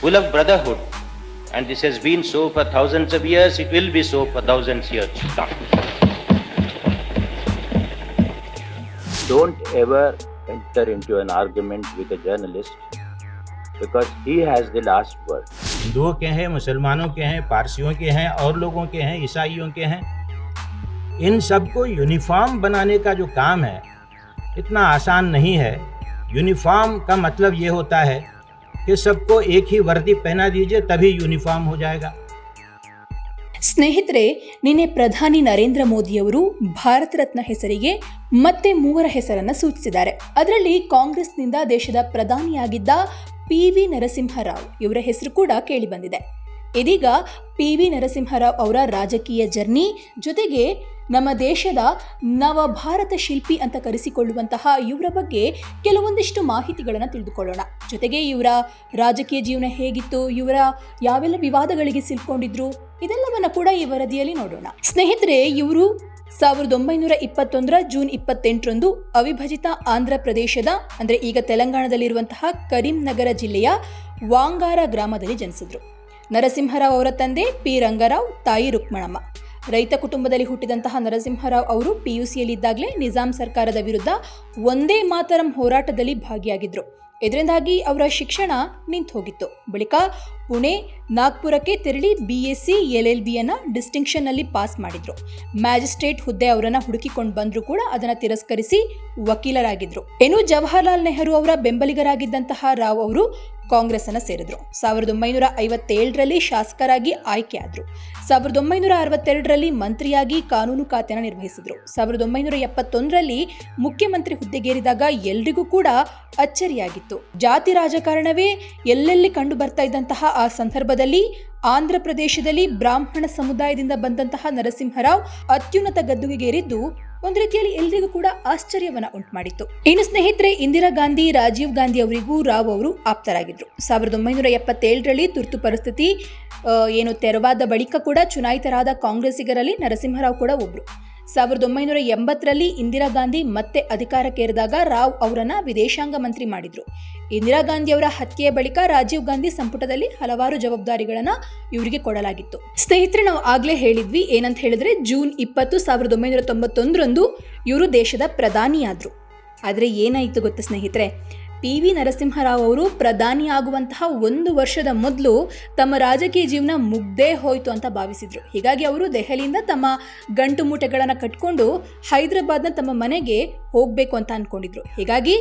full of brotherhood. And this has been so for thousands of years, it will be so for thousands of years. Don't ever enter into an argument with a journalist because he has the last word. हिंदुओं के हैं मुसलमानों के हैं पारसियों के हैं और लोगों के हैं ईसाइयों के हैं इन सबको यूनिफॉर्म बनाने का जो काम है इतना आसान नहीं है यूनिफॉर्म का मतलब ये होता है कि सबको एक ही वर्दी पहना दीजिए तभी यूनिफॉर्म हो जाएगा ಸ್ನೇಹಿತರೆ ನಿನ್ನೆ ಪ್ರಧಾನಿ ನರೇಂದ್ರ ಮೋದಿಯವರು ಭಾರತ ರತ್ನ ಹೆಸರಿಗೆ ಮತ್ತೆ ಮೂವರ ಹೆಸರನ್ನ ಸೂಚಿಸಿದ್ದಾರೆ ಅದರಲ್ಲಿ ಕಾಂಗ್ರೆಸ್ನಿಂದ ದೇಶದ ಪ್ರಧಾನಿಯಾಗಿದ್ದ ಪಿ ವಿ ನರಸಿಂಹರಾವ್ ಇವರ ಹೆಸರು ಕೂಡ ಕೇಳಿಬಂದಿದೆ ಇದೀಗ ಪಿ ವಿ ನರಸಿಂಹರಾವ್ ಅವರ ರಾಜಕೀಯ ಜರ್ನಿ ಜೊತೆಗೆ ನಮ್ಮ ದೇಶದ ನವ ಭಾರತ ಶಿಲ್ಪಿ ಅಂತ ಕರೆಸಿಕೊಳ್ಳುವಂತಹ ಇವರ ಬಗ್ಗೆ ಕೆಲವೊಂದಿಷ್ಟು ಮಾಹಿತಿಗಳನ್ನು ತಿಳಿದುಕೊಳ್ಳೋಣ. ಜೊತೆಗೆ ಇವರ ರಾಜಕೀಯ ಜೀವನ ಹೇಗಿತ್ತು, ಇವರ ಯಾವೆಲ್ಲ ವಿವಾದಗಳಿಗೆ ಸಿಲ್ಕೊಂಡಿದ್ರು, ಇದೆಲ್ಲವನ್ನ ಕೂಡ ಈ ವರದಿಯಲ್ಲಿ ನೋಡೋಣ. ಸ್ನೇಹಿತರೆ, ಇವರು ಸಾವಿರದ ಒಂಬೈನೂರ ಇಪ್ಪತ್ತೊಂದರ ಜೂನ್ ಇಪ್ಪತ್ತೆಂಟರಂದು ಅವಿಭಜಿತ ಆಂಧ್ರ ಪ್ರದೇಶದ, ಅಂದರೆ ಈಗ ತೆಲಂಗಾಣದಲ್ಲಿರುವಂತಹ ಕರೀಂನಗರ ಜಿಲ್ಲೆಯ ವಾಂಗಾರ ಗ್ರಾಮದಲ್ಲಿ ಜನಿಸಿದರು. ನರಸಿಂಹರಾವ್ ಅವರ ತಂದೆ ಪಿ ರಂಗರಾವ್, ತಾಯಿ ರುಕ್ಮಣಮ್ಮ. ರೈತ ಕುಟುಂಬದಲ್ಲಿ ಹುಟ್ಟಿದಂತಹ ನರಸಿಂಹರಾವ್ ಅವರು ಪಿ ಯು ಸಿಯಲ್ಲಿದ್ದಾಗಲೇ ನಿಜಾಂ ಸರ್ಕಾರದ ವಿರುದ್ಧ ಒಂದೇ ಮಾತರಂ ಹೋರಾಟದಲ್ಲಿ ಭಾಗಿಯಾಗಿದ್ರು. ಇದರಿಂದಾಗಿ ಅವರ ಶಿಕ್ಷಣ ನಿಂತು ಹೋಗಿತ್ತು ಬಳಿಕ ಪುಣೆ, ನಾಗ್ಪುರಕ್ಕೆ ತೆರಳಿ B S C L L ಬಿಯನ್ನು ಡಿಸ್ಟಿಂಕ್ಷನ್ನಲ್ಲಿ ಪಾಸ್ ಮಾಡಿದ್ರು. ಮ್ಯಾಜಿಸ್ಟ್ರೇಟ್ ಹುದ್ದೆ ಅವರನ್ನು ಹುಡುಕಿಕೊಂಡು ಬಂದರೂ ಕೂಡ ಅದನ್ನು ತಿರಸ್ಕರಿಸಿ ವಕೀಲರಾಗಿದ್ರು. ಇನ್ನು ಜವಾಹರ್ಲಾಲ್ ನೆಹರು ಅವರ ಬೆಂಬಲಿಗರಾಗಿದ್ದಂತಹ ರಾವ್ ಅವರು ಕಾಂಗ್ರೆಸ್ ಅನ್ನ ಸೇರಿದ್ರು. ಸಾವಿರದ ಒಂಬೈನೂರ ಐವತ್ತೇಳರಲ್ಲಿ ಶಾಸಕರಾಗಿ ಆಯ್ಕೆಯಾದ್ರು. ಸಾವಿರದ ಒಂಬೈನೂರ ಅರವತ್ತೆರಡರಲ್ಲಿ ಮಂತ್ರಿಯಾಗಿ ಕಾನೂನು ಖಾತೆಯನ್ನು ನಿರ್ವಹಿಸಿದ್ರು. ಸಾವಿರದ ಒಂಬೈನೂರ ಎಪ್ಪತ್ತೊಂದರಲ್ಲಿ ಮುಖ್ಯಮಂತ್ರಿ ಹುದ್ದೆಗೇರಿದಾಗ ಎಲ್ರಿಗೂ ಕೂಡ ಅಚ್ಚರಿಯಾಗಿತ್ತು. ಜಾತಿ ರಾಜಕಾರಣವೇ ಎಲ್ಲೆಲ್ಲಿ ಕಂಡು ಬರ್ತಾ ಇದ್ದಂತಹ ಆ ಸಂದರ್ಭದಲ್ಲಿ ಆಂಧ್ರ ಪ್ರದೇಶದಲ್ಲಿ ಬ್ರಾಹ್ಮಣ ಸಮುದಾಯದಿಂದ ಬಂದಂತಹ ನರಸಿಂಹರಾವ್ ಅತ್ಯುನ್ನತ ಗದ್ದುಗೆಗೇರಿದ್ದು ಒಂದು ರೀತಿಯಲ್ಲಿ ಎಲ್ರಿಗೂ ಕೂಡ ಆಶ್ಚರ್ಯವನ್ನ ಉಂಟು ಮಾಡಿತ್ತು ಇನ್ನು ಸ್ನೇಹಿತರೆ, ಇಂದಿರಾ ಗಾಂಧಿ, ರಾಜೀವ್ ಗಾಂಧಿ ಅವರಿಗೂ ರಾವ್ ಅವರು ಆಪ್ತರಾಗಿದ್ರು. ಸಾವಿರದ ಒಂಬೈನೂರ ಎಪ್ಪತ್ತೇಳರಲ್ಲಿ ತುರ್ತು ಪರಿಸ್ಥಿತಿ ಏನು ತೆರವಾದ ಬಳಿಕ ಕೂಡ ಚುನಾಯಿತರಾದ ಕಾಂಗ್ರೆಸ್ಸಿಗರಲ್ಲಿ ನರಸಿಂಹರಾವ್ ಕೂಡ ಒಬ್ರು. ಸಾವಿರದ ಒಂಬೈನೂರ ಎಂಬತ್ತರಲ್ಲಿ ಇಂದಿರಾ ಗಾಂಧಿ ಮತ್ತೆ ಅಧಿಕಾರಕ್ಕೇರಿದಾಗ ರಾವ್ ಅವರನ್ನ ವಿದೇಶಾಂಗ ಮಂತ್ರಿ ಮಾಡಿದ್ರು. ಇಂದಿರಾ ಗಾಂಧಿ ಅವರ ಹತ್ಯೆಯ ಬಳಿಕ ರಾಜೀವ್ ಗಾಂಧಿ ಸಂಪುಟದಲ್ಲಿ ಹಲವಾರು ಜವಾಬ್ದಾರಿಗಳನ್ನ ಇವರಿಗೆ ಕೊಡಲಾಗಿತ್ತು. ಸ್ನೇಹಿತರೆ, ನಾವು ಆಗ್ಲೇ ಹೇಳಿದ್ವಿ, ಏನಂತ ಹೇಳಿದ್ರೆ ಜೂನ್ ಇಪ್ಪತ್ತು ಸಾವಿರದ ಒಂಬೈನೂರ ತೊಂಬತ್ತೊಂದರಂದು ಇವರು ದೇಶದ ಪ್ರಧಾನಿಯಾದ್ರು. ಆದರೆ ಏನಾಯಿತು ಗೊತ್ತಾ ಸ್ನೇಹಿತರೆ? ಪಿ ವಿ ನರಸಿಂಹರಾವ್ ಅವರು ಪ್ರಧಾನಿಯಾಗುವಂತಹ ಒಂದು ವರ್ಷದ ಮೊದಲು ತಮ್ಮ ರಾಜಕೀಯ ಜೀವನ ಮುಗ್ದೇ ಹೋಯಿತು ಅಂತ ಭಾವಿಸಿದರು. ಹೀಗಾಗಿ ಅವರು ದೆಹಲಿಯಿಂದ ತಮ್ಮ ಗಂಟು ಮೂಟೆಗಳನ್ನು ಕಟ್ಕೊಂಡು ಹೈದರಾಬಾದ್ನ ತಮ್ಮ ಮನೆಗೆ ಹೋಗಬೇಕು ಅಂತ ಅಂದ್ಕೊಂಡಿದ್ರು ಹೀಗಾಗಿ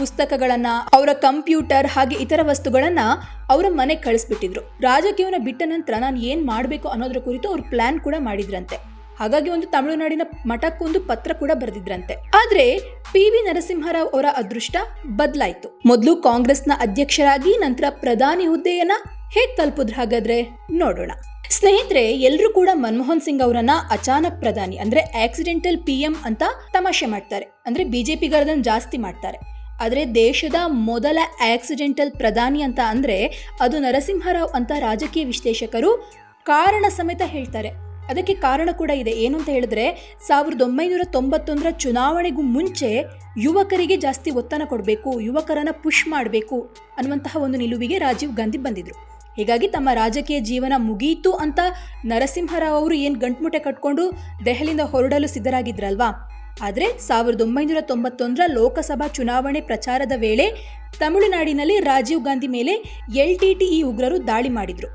ಪುಸ್ತಕಗಳನ್ನು, ಅವರ ಕಂಪ್ಯೂಟರ್ ಹಾಗೆ ಇತರ ವಸ್ತುಗಳನ್ನು ಅವರ ಮನೆಗೆ ಕಳಿಸ್ಬಿಟ್ಟಿದ್ರು. ರಾಜಕೀಯವನ್ನು ಬಿಟ್ಟ ನಂತರ ನಾನು ಏನು ಮಾಡಬೇಕು ಅನ್ನೋದ್ರ ಕುರಿತು ಅವರು ಪ್ಲ್ಯಾನ್ ಕೂಡ ಮಾಡಿದ್ರಂತೆ. ಹಾಗಾಗಿ ಒಂದು ತಮಿಳುನಾಡಿನ ಮಠಕ್ಕೊಂದು ಪತ್ರ ಕೂಡ ಬರೆದಿದ್ರಂತೆ. ಆದ್ರೆ ಪಿ ವಿ ನರಸಿಂಹರಾವ್ ಅವರ ಅದೃಷ್ಟ ಬದಲಾಯಿತು. ಮೊದಲು ಕಾಂಗ್ರೆಸ್ನ ಅಧ್ಯಕ್ಷರಾಗಿ, ನಂತರ ಪ್ರಧಾನಿ ಹುದ್ದೆಯನ್ನ ಹೇಗ್ ತಲುಪಿದ್ರು ಹಾಗಾದ್ರೆ? ನೋಡೋಣ. ಸ್ನೇಹಿತರೆ ಎಲ್ಲರೂ ಕೂಡ ಮನಮೋಹನ್ ಸಿಂಗ್ ಅವರನ್ನ ಅಚಾನಕ್ ಪ್ರಧಾನಿ, ಅಂದ್ರೆ ಆಕ್ಸಿಡೆಂಟಲ್ ಪಿ ಎಂ ಅಂತ ತಮಾಷೆ ಮಾಡ್ತಾರೆ. ಅಂದ್ರೆ ಬಿಜೆಪಿಗರದನ್ನು ಜಾಸ್ತಿ ಮಾಡ್ತಾರೆ. ಆದರೆ ದೇಶದ ಮೊದಲ ಆಕ್ಸಿಡೆಂಟಲ್ ಪ್ರಧಾನಿ ಅಂತ ಅಂದ್ರೆ ಅದು ನರಸಿಂಹರಾವ್ ಅಂತ ರಾಜಕೀಯ ವಿಶ್ಲೇಷಕರು ಕಾರಣ ಸಮೇತ ಹೇಳ್ತಾರೆ. ಅದಕ್ಕೆ ಕಾರಣ ಕೂಡ ಇದೆ. ಏನು ಅಂತ ಹೇಳಿದ್ರೆ, ಸಾವಿರದ ಒಂಬೈನೂರ ತೊಂಬತ್ತೊಂದರ ಚುನಾವಣೆಗೂ ಮುಂಚೆ ಯುವಕರಿಗೆ ಜಾಸ್ತಿ ಒತ್ತನ ಕೊಡಬೇಕು, ಯುವಕರನ್ನ ಪುಷ್ ಮಾಡಬೇಕು ಅನ್ನುವಂತಹ ಒಂದು ನಿಲುವಿಗೆ ರಾಜೀವ್ ಗಾಂಧಿ ಬಂದಿದ್ರು. ಹೀಗಾಗಿ ತಮ್ಮ ರಾಜಕೀಯ ಜೀವನ ಮುಗಿಯಿತು ಅಂತ ನರಸಿಂಹರಾವ್ ಅವರು ಏನು ಗಂಟುಮುಟೆ ಕಟ್ಕೊಂಡು ದೆಹಲಿಯಿಂದ ಹೊರಡಲು ಸಿದ್ಧರಾಗಿದ್ರಲ್ವಾ? ಆದರೆ ಸಾವಿರದ ಒಂಬೈನೂರ ತೊಂಬತ್ತೊಂದರ ಲೋಕಸಭಾ ಚುನಾವಣೆ ಪ್ರಚಾರದ ವೇಳೆ ತಮಿಳುನಾಡಿನಲ್ಲಿ ರಾಜೀವ್ ಗಾಂಧಿ ಮೇಲೆ ಎಲ್ ಟಿ ಟಿ ಇ ಉಗ್ರರು ದಾಳಿ ಮಾಡಿದರು.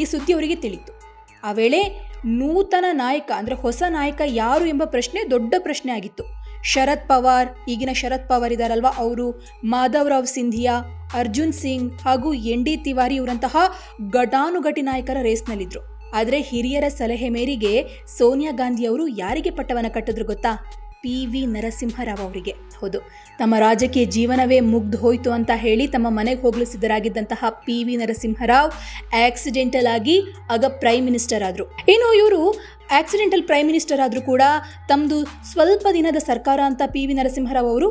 ಈ ಸುದ್ದಿ ಅವರಿಗೆ ತಿಳಿತು. ಆ ವೇಳೆ ನೂತನ ನಾಯಕ, ಅಂದರೆ ಹೊಸ ನಾಯಕ ಯಾರು ಎಂಬ ಪ್ರಶ್ನೆ ದೊಡ್ಡ ಪ್ರಶ್ನೆ ಆಗಿತ್ತು. ಶರದ್ ಪವಾರ್, ಈಗಿನ ಶರದ್ ಪವಾರ್ ಇದ್ದಾರಲ್ವ ಅವರು? ಮಾಧವರಾವ್ ಸಿಂಧಿಯಾ, ಅರ್ಜುನ್ ಸಿಂಗ್ ಹಾಗೂ ಎನ್ ಡಿ ತಿವಾರಿ ಇವರಂತಹ ಘಟಾನುಘಟಿ ನಾಯಕರ ರೇಸ್ನಲ್ಲಿದ್ದರು ಆದರೆ ಹಿರಿಯರ ಸಲಹೆ ಮೇರೆಗೆ ಸೋನಿಯಾ ಗಾಂಧಿ ಅವರು ಯಾರಿಗೆ ಪಟ್ಟವನ್ನು ಕಟ್ಟಿದ್ರು ಗೊತ್ತಾ? ಪಿ ವಿ ನರಸಿಂಹರಾವ್ ಅವರಿಗೆ. ಹೌದು, ತಮ್ಮ ರಾಜಕೀಯ ಜೀವನವೇ ಮುಗ್ದು ಹೋಯಿತು ಅಂತ ಹೇಳಿ ತಮ್ಮ ಮನೆಗೆ ಹೋಗಲು ಸಿದ್ಧರಾಗಿದ್ದಂತಹ ಪಿ ವಿ ನರಸಿಂಹರಾವ್ ಆಕ್ಸಿಡೆಂಟಲ್ ಆಗಿ ಆಗ ಪ್ರೈಮ್ ಮಿನಿಸ್ಟರ್ ಆದರು. ಏನು ಇವರು ಆಕ್ಸಿಡೆಂಟಲ್ ಪ್ರೈಮ್ ಮಿನಿಸ್ಟರ್ ಆದರೂ ಕೂಡ ತಮ್ಮದು ಸ್ವಲ್ಪ ದಿನದ ಸರ್ಕಾರ ಅಂತ ಪಿ ವಿ ನರಸಿಂಹರಾವ್ ಅವರು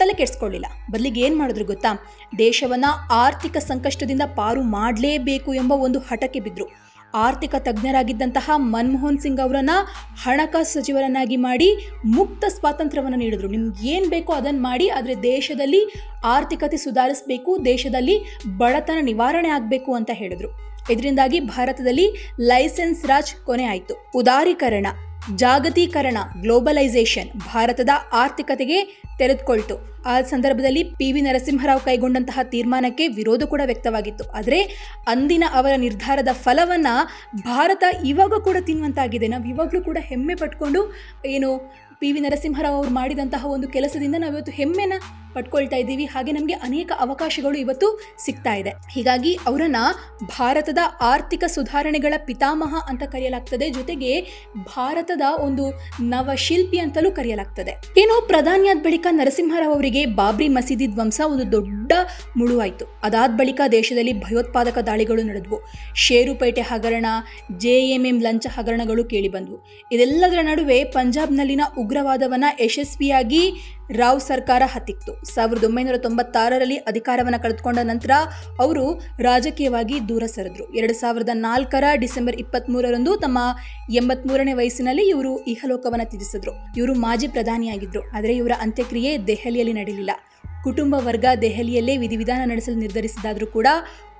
ತಲೆ ಕೆಡಿಸ್ಕೊಳ್ಳಿಲ್ಲ. ಬದಲಿಗೆ ಏನು ಮಾಡಿದ್ರು ಗೊತ್ತಾ? ದೇಶವನ್ನು ಆರ್ಥಿಕ ಸಂಕಷ್ಟದಿಂದ ಪಾರು ಮಾಡಲೇಬೇಕು ಎಂಬ ಒಂದು ಹಠಕ್ಕೆ ಬಿದ್ದರು ಆರ್ಥಿಕ ತಜ್ಞರಾಗಿದ್ದಂತಹ ಮನಮೋಹನ್ ಸಿಂಗ್ ಅವರನ್ನ ಹಣಕಾಸು ಸಚಿವರನ್ನಾಗಿ ಮಾಡಿ ಮುಕ್ತ ಸ್ವಾತಂತ್ರ್ಯವನ್ನು ನೀಡಿದ್ರು. ನಿಮ್ಗೆ ಏನು ಬೇಕೋ ಅದನ್ನು ಮಾಡಿ ಆದರೆ ದೇಶದಲ್ಲಿ ಆರ್ಥಿಕತೆ ಸುಧಾರಿಸಬೇಕು, ದೇಶದಲ್ಲಿ ಬಡತನ ನಿವಾರಣೆ ಆಗಬೇಕು ಅಂತ ಹೇಳಿದ್ರು. ಇದರಿಂದಾಗಿ ಭಾರತದಲ್ಲಿ ಲೈಸೆನ್ಸ್ ರಾಜ್ ಕೊನೆ ಆಯಿತು. ಉದಾರೀಕರಣ. ಜಾಗತೀಕರಣ, ಗ್ಲೋಬಲೈಸೇಷನ್ ಭಾರತದ ಆರ್ಥಿಕತೆಗೆ ತೆರೆದುಕೊಳ್ತು. ಆ ಸಂದರ್ಭದಲ್ಲಿ ಪಿ ವಿ ನರಸಿಂಹರಾವ್ ಕೈಗೊಂಡಂತಹ ತೀರ್ಮಾನಕ್ಕೆ ವಿರೋಧ ಕೂಡ ವ್ಯಕ್ತವಾಗಿತ್ತು. ಆದರೆ ಅಂದಿನ ಅವರ ನಿರ್ಧಾರದ ಫಲವನ್ನು ಭಾರತ ಇವಾಗ ಕೂಡ ತಿನ್ನುವಂತಾಗಿದೆ. ನಾವು ಇವಾಗಲೂ ಕೂಡ ಹೆಮ್ಮೆ ಪಟ್ಕೊಂಡು ಏನು ಪಿ ವಿ ನರಸಿಂಹರಾವ್ ಅವರು ಮಾಡಿದಂತಹ ಒಂದು ಕೆಲಸದಿಂದ ನಾವು ಇವತ್ತು ಹೆಮ್ಮೆನ ಪಡ್ಕೊಳ್ತಾ ಇದ್ದೀವಿ. ಹಾಗೆ ನಮಗೆ ಅನೇಕ ಅವಕಾಶಗಳು ಇವತ್ತು ಸಿಗ್ತಾ ಇದೆ. ಹೀಗಾಗಿ ಅವರನ್ನ ಭಾರತದ ಆರ್ಥಿಕ ಸುಧಾರಣೆಗಳ ಪಿತಾಮಹ ಅಂತ ಕರೆಯಲಾಗ್ತದೆ. ಜೊತೆಗೆ ಭಾರತದ ಒಂದು ನವಶಿಲ್ಪಿ ಅಂತಲೂ ಕರೆಯಲಾಗ್ತದೆ. ಏನು ಪ್ರಧಾನಿಯಾದ ಬಳಿಕ ನರಸಿಂಹರಾವ್ ಅವರಿಗೆ ಬಾಬ್ರಿ ಮಸೀದಿ ಧ್ವಂಸ ಒಂದು ದೊಡ್ಡ ಮುಳುವಾಯಿತು. ಅದಾದ ಬಳಿಕ ದೇಶದಲ್ಲಿ ಭಯೋತ್ಪಾದಕ ದಾಳಿಗಳು ನಡೆದವು. ಷೇರುಪೇಟೆ ಹಗರಣ, ಜೆ ಎಂ ಎಂ ಲಂಚ ಹಗರಣಗಳು ಕೇಳಿಬಂದವು ಇದೆಲ್ಲದರ ನಡುವೆ ಪಂಜಾಬ್ನಲ್ಲಿನ ಉಗ್ರವಾದವನ್ನ ಯಶಸ್ವಿಯಾಗಿ ರಾವ್ ಸರ್ಕಾರ ಹತ್ತಿತ್ತು. ಸಾವಿರದ ಒಂಬೈನೂರ ತೊಂಬತ್ತಾರರಲ್ಲಿ ಅಧಿಕಾರವನ್ನು ಕಳೆದುಕೊಂಡ ನಂತರ ಅವರು ರಾಜಕೀಯವಾಗಿ ದೂರ ಸರಿದ್ರು. ಎರಡು ಸಾವಿರದ ನಾಲ್ಕರ ಡಿಸೆಂಬರ್ ಇಪ್ಪತ್ತ್ಮೂರರಂದು ತಮ್ಮ ಎಂಬತ್ಮೂರನೇ ವಯಸ್ಸಿನಲ್ಲಿ ಇವರು ಇಹಲೋಕವನ್ನು ತ್ಯಜಿಸಿದ್ರು. ಇವರು ಮಾಜಿ ಪ್ರಧಾನಿಯಾಗಿದ್ದರು ಆದರೆ ಇವರ ಅಂತ್ಯಕ್ರಿಯೆ ದೆಹಲಿಯಲ್ಲಿ ನಡೆಯಲಿಲ್ಲ. ಕುಟುಂಬ ವರ್ಗ ದೆಹಲಿಯಲ್ಲೇ ವಿಧಿವಿಧಾನ ನಡೆಸಲು ನಿರ್ಧರಿಸಿದಾದರೂ ಕೂಡ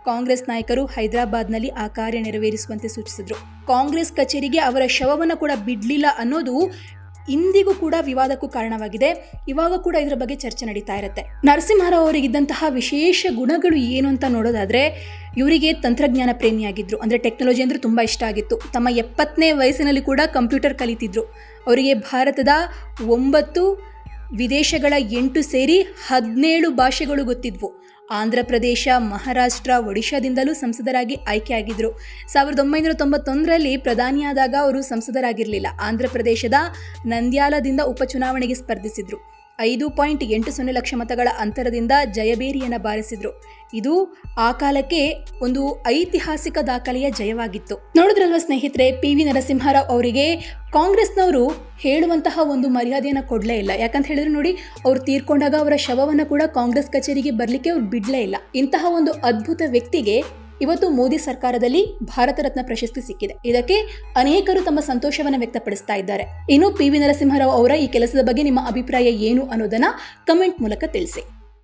ಕಾಂಗ್ರೆಸ್ ನಾಯಕರು ಹೈದರಾಬಾದ್ನಲ್ಲಿ ಆ ಕಾರ್ಯ ನೆರವೇರಿಸುವಂತೆ ಸೂಚಿಸಿದರು. ಕಾಂಗ್ರೆಸ್ ಕಚೇರಿಗೆ ಅವರ ಶವವನ್ನು ಕೂಡ ಬಿಡಲಿಲ್ಲ ಅನ್ನೋದು ಇಂದಿಗೂ ಕೂಡ ವಿವಾದಕ್ಕೂ ಕಾರಣವಾಗಿದೆ. ಇವಾಗ ಕೂಡ ಇದರ ಬಗ್ಗೆ ಚರ್ಚೆ ನಡೀತಾ ಇರುತ್ತೆ. ನರಸಿಂಹರಾವ್ ಅವರಿಗಿದ್ದಂತಹ ವಿಶೇಷ ಗುಣಗಳು ಏನು ಅಂತ ನೋಡೋದಾದ್ರೆ, ಇವರಿಗೆ ತಂತ್ರಜ್ಞಾನ ಪ್ರೇಮಿಯಾಗಿದ್ದರು ಅಂದರೆ ಟೆಕ್ನಾಲಜಿ ಅಂದರೆ ತುಂಬ ಇಷ್ಟ ಆಗಿತ್ತು. ತಮ್ಮ ಎಪ್ಪತ್ತನೇ ವಯಸ್ಸಿನಲ್ಲಿ ಕೂಡ ಕಂಪ್ಯೂಟರ್ ಕಲಿತಿದ್ರು. ಅವರಿಗೆ ಭಾರತದ ಒಂಬತ್ತು ವಿದೇಶಗಳ ಎಂಟು ಸೇರಿ ಹದಿನೇಳು ಭಾಷೆಗಳು ಗೊತ್ತಿದ್ವು. ಆಂಧ್ರ ಪ್ರದೇಶ, ಮಹಾರಾಷ್ಟ್ರ, ಒಡಿಶಾದಿಂದಲೂ ಸಂಸದರಾಗಿ ಆಯ್ಕೆಯಾಗಿದ್ದರು ಸಾವಿರದ ಒಂಬೈನೂರ ತೊಂಬತ್ತೊಂದರಲ್ಲಿ ಪ್ರಧಾನಿಯಾದಾಗ ಅವರು ಸಂಸದರಾಗಿರಲಿಲ್ಲ. ಆಂಧ್ರ ಪ್ರದೇಶದ ನಂದ್ಯಾಲದಿಂದ ಉಪಚುನಾವಣೆಗೆ ಸ್ಪರ್ಧಿಸಿದ್ರು. ಐದು ಪಾಯಿಂಟ್ ಎಂಟು ಸೊನ್ನೆ ಲಕ್ಷ ಮತಗಳ ಅಂತರದಿಂದ ಜಯಬೇರಿಯನ್ನು ಬಾರಿಸಿದ್ರು. ಇದು ಆ ಕಾಲಕ್ಕೆ ಒಂದು ಐತಿಹಾಸಿಕ ದಾಖಲೆಯ ಜಯವಾಗಿತ್ತು. ನೋಡಿದ್ರಲ್ವ ಸ್ನೇಹಿತರೆ ಪಿ ವಿ ನರಸಿಂಹರಾವ್ ಅವರಿಗೆ ಕಾಂಗ್ರೆಸ್ನವರು ಹೇಳುವಂತಹ ಒಂದು ಮರ್ಯಾದೆಯನ್ನು ಕೊಡಲೇ ಇಲ್ಲ. ಯಾಕಂತ ಹೇಳಿದ್ರೆ ನೋಡಿ, ಅವ್ರು ತೀರ್ಕೊಂಡಾಗ ಅವರ ಶವವನ್ನು ಕೂಡ ಕಾಂಗ್ರೆಸ್ ಕಚೇರಿಗೆ ಬರಲಿಕ್ಕೆ ಅವ್ರು ಬಿಡಲೇ ಇಲ್ಲ. ಇಂತಹ ಒಂದು ಅದ್ಭುತ ವ್ಯಕ್ತಿಗೆ ಇವತ್ತು ಮೋದಿ ಸರ್ಕಾರದಲ್ಲಿ ಭಾರತ ರತ್ನ ಪ್ರಶಸ್ತಿ ಸಿಕ್ಕಿದೆ. ಇದಕ್ಕೆ ಅನೇಕರು ತಮ್ಮ ಸಂತೋಷವನ್ನು ವ್ಯಕ್ತಪಡಿಸ್ತಾ ಇದ್ದಾರೆ. ಇನ್ನು ಪಿ ವಿ ನರಸಿಂಹರಾವ್ ಅವರ ಈ ಕೆಲಸದ ಬಗ್ಗೆ ನಿಮ್ಮ ಅಭಿಪ್ರಾಯ ಏನು ಅನ್ನೋದನ್ನ ಕಮೆಂಟ್ ಮೂಲಕ ತಿಳಿಸಿ.